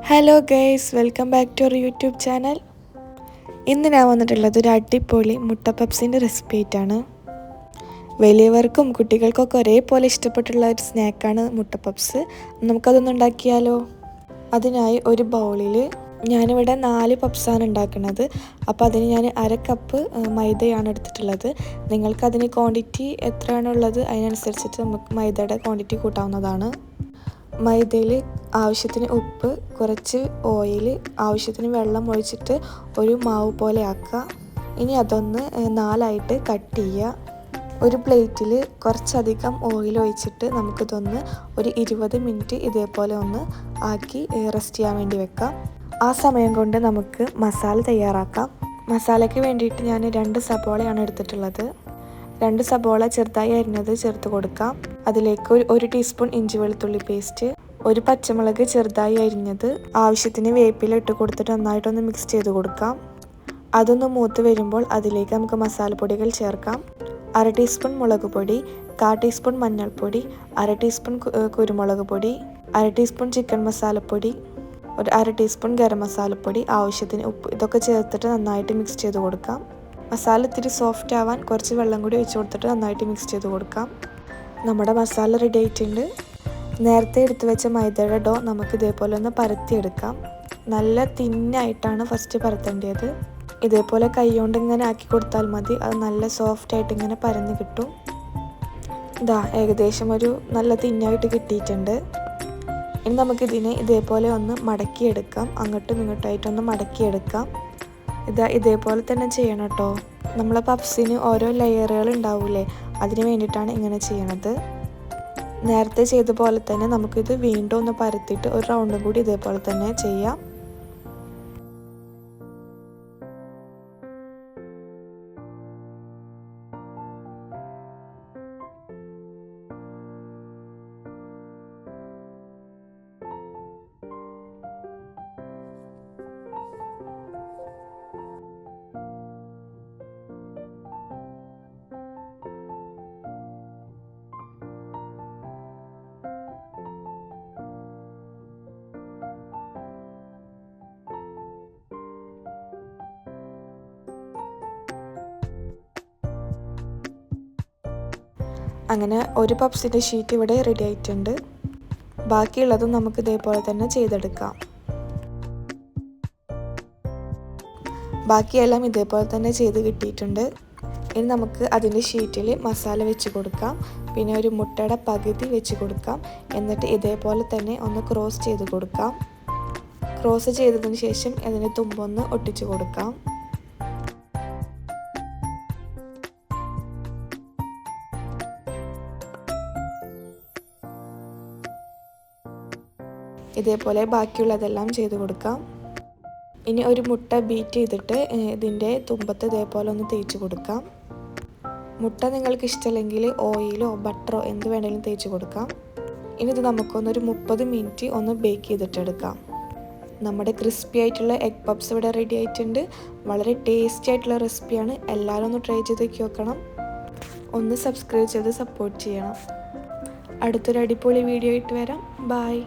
Hello guys welcome back to our YouTube channel ഇന്ന് ഞാൻ വന്നിട്ടുള്ളത് ഒരു അടിപൊളി മുട്ട പപ്സിന്റെ റെസിപ്പി ആയിട്ടാണ്. വലിയവർക്കും കുട്ടികൾക്കൊക്കെ ഒരേപോലെ ഇഷ്ടപ്പെട്ടുള്ള ഒരു സ്നാക്കാണ് മുട്ട പപ്സ് നമുക്കതൊന്ന് ഉണ്ടാക്കിയാലോ? അതിനായി ഒരു ബൗളിൽ ഞാനിവിടെ നാല് പപ്സാണ് ഉണ്ടാക്കുന്നത്. അപ്പോൾ അതിന് ഞാൻ അര കപ്പ് മൈദയാണ് എടുത്തിട്ടുള്ളത്. നിങ്ങൾക്ക് അതിന് ക്വാണ്ടിറ്റി എത്രയാണുള്ളത്? അതിനനുസരിച്ചിട്ട് നമുക്ക് മൈദയുടെ ക്വാണ്ടിറ്റി കൂട്ടാവുന്നതാണ്. മൈദയിൽ ആവശ്യത്തിന് ഉപ്പ് കുറച്ച് ഓയിൽ ആവശ്യത്തിന് വെള്ളം ഒഴിച്ചിട്ട് ഒരു മാവ് പോലെ ആക്കുക. ഇനി അതൊന്ന് നാലായിട്ട് കട്ട് ചെയ്യുക. ഒരു പ്ലേറ്റിൽ കുറച്ചധികം ഓയിൽ ഒഴിച്ചിട്ട് നമുക്കിതൊന്ന് ഒരു ഇരുപത് മിനിറ്റ് ഇതേപോലെ ഒന്ന് ആക്കി റെസ്റ്റ് ചെയ്യാൻ വേണ്ടി വെക്കാം ആ സമയം കൊണ്ട് നമുക്ക് മസാല തയ്യാറാക്കാം. മസാലയ്ക്ക് വേണ്ടിയിട്ട് ഞാൻ രണ്ട് സബോളയാണ് എടുത്തിട്ടുള്ളത്. രണ്ട് സബോള ചെറുതായി അരിഞ്ഞത് ചേർത്ത് കൊടുക്കാം. അതിലേക്ക് ഒരു ഒരു ടീസ്പൂൺ ഇഞ്ചി വെളുത്തുള്ളി പേസ്റ്റ് ഒരു പച്ചമുളക് ചെറുതായി അരിഞ്ഞത് ആവശ്യത്തിന് വേപ്പില ഇട്ട് കൊടുത്തിട്ട് നന്നായിട്ടൊന്ന് മിക്സ് ചെയ്ത് കൊടുക്കാം. അതൊന്ന് മൂത്ത് വരുമ്പോൾ അതിലേക്ക് നമുക്ക് മസാലപ്പൊടികൾ ചേർക്കാം. അര ടീസ്പൂൺ മുളക് പൊടി കാ ടീസ്പൂൺ മഞ്ഞൾപ്പൊടി അര ടീസ്പൂൺ കുരുമുളക് പൊടി അര ടീസ്പൂൺ ചിക്കൻ മസാലപ്പൊടി ഒരു അര ടീസ്പൂൺ ഗരം മസാലപ്പൊടി ആവശ്യത്തിന് ഉപ്പ് ഇതൊക്കെ ചേർത്തിട്ട് നന്നായിട്ട് മിക്സ് ചെയ്ത് കൊടുക്കാം. മസാല ഇത്തിരി സോഫ്റ്റ് ആവാൻ കുറച്ച് വെള്ളം കൂടി ഒഴിച്ച് കൊടുത്തിട്ട് നന്നായിട്ട് മിക്സ് ചെയ്ത് കൊടുക്കാം. നമ്മുടെ മസാല റെഡി ആയിട്ടുണ്ട്. നേരത്തെ എടുത്തു വെച്ച മൈദയുടെ ഡോ നമുക്ക് ഇതേപോലെ ഒന്ന് പരത്തിയെടുക്കാം. നല്ല തിന്നായിട്ടാണ് ഫസ്റ്റ് പരത്തേണ്ടത്. ഇതേപോലെ കൈകൊണ്ട് ഇങ്ങനെ ആക്കി കൊടുത്താൽ മതി. അത് നല്ല സോഫ്റ്റ് ആയിട്ട് ഇങ്ങനെ പരന്ന് കിട്ടും. ഇതാ ഏകദേശം ഒരു നല്ല തിന്നായിട്ട് കിട്ടിയിട്ടുണ്ട്. ഇനി നമുക്കിതിനെ ഇതേപോലെ ഒന്ന് മടക്കിയെടുക്കാം. അങ്ങോട്ടും ഇങ്ങോട്ടായിട്ടൊന്ന് മടക്കിയെടുക്കാം. ഇതാ ഇതേപോലെ തന്നെ ചെയ്യണം കേട്ടോ നമ്മളെ പപ്സിന് ഓരോ ലെയറുകൾ ഉണ്ടാവൂലേ? അതിന് വേണ്ടിയിട്ടാണ് ഇങ്ങനെ ചെയ്യണത്. നേരത്തെ ചെയ്ത പോലെ തന്നെ നമുക്കിത് വീണ്ടും ഒന്ന് പരത്തിയിട്ട് ഒരു റൗണ്ടും കൂടി ഇതേപോലെ തന്നെ ചെയ്യാം. അങ്ങനെ ഒരു പപ്സിന്റെ ഷീറ്റ് ഇവിടെ റെഡി ആയിട്ടുണ്ട്. ബാക്കിയുള്ളതും നമുക്ക് ഇതേപോലെ തന്നെ ചെയ്തെടുക്കാം. ബാക്കിയെല്ലാം ഇതേപോലെ തന്നെ ചെയ്ത് കിട്ടിയിട്ടുണ്ട്. ഇനി നമുക്ക് അതിന്റെ ഷീറ്റിൽ മസാല വെച്ച് കൊടുക്കാം. പിന്നെ ഒരു മുട്ടയുടെ പകുതി വെച്ച് കൊടുക്കാം. എന്നിട്ട് ഇതേപോലെ തന്നെ ഒന്ന് ക്രോസ് ചെയ്ത് കൊടുക്കാം. ക്രോസ് ചെയ്തതിന് ശേഷം അതിന് തുമ്പൊന്ന് ഒട്ടിച്ച് കൊടുക്കാം. ഇതേപോലെ ബാക്കിയുള്ളതെല്ലാം ചെയ്ത് കൊടുക്കാം. ഇനി ഒരു മുട്ട ബീറ്റ് ചെയ്തിട്ട് ഇതിന്റെ തുമ്പത്ത് ഇതേപോലെ ഒന്ന് തേച്ച് കൊടുക്കാം. മുട്ട നിങ്ങൾക്ക് ഇഷ്ടമല്ലെങ്കിൽ ഓയിലോ ബട്ടറോ എന്ത് വേണമെങ്കിലും തേച്ച് കൊടുക്കാം. ഇനി ഇത് നമുക്കൊന്നൊരു മുപ്പത് മിനിറ്റ് ഒന്ന് ബേക്ക് ചെയ്തിട്ടെടുക്കാം. നമ്മുടെ ക്രിസ്പി ആയിട്ടുള്ള എഗ് പപ്സ് ഇവിടെ റെഡി ആയിട്ടുണ്ട്. വളരെ ടേസ്റ്റി ആയിട്ടുള്ള റെസിപ്പിയാണ്. എല്ലാവരും ഒന്ന് ട്രൈ ചെയ്ത് നോക്കി നോക്കണം. ഒന്ന് സബ്സ്ക്രൈബ് ചെയ്ത് സപ്പോർട്ട് ചെയ്യണം. അടുത്തൊരു അടിപൊളി വീഡിയോ ആയിട്ട് വരാം. ബായ്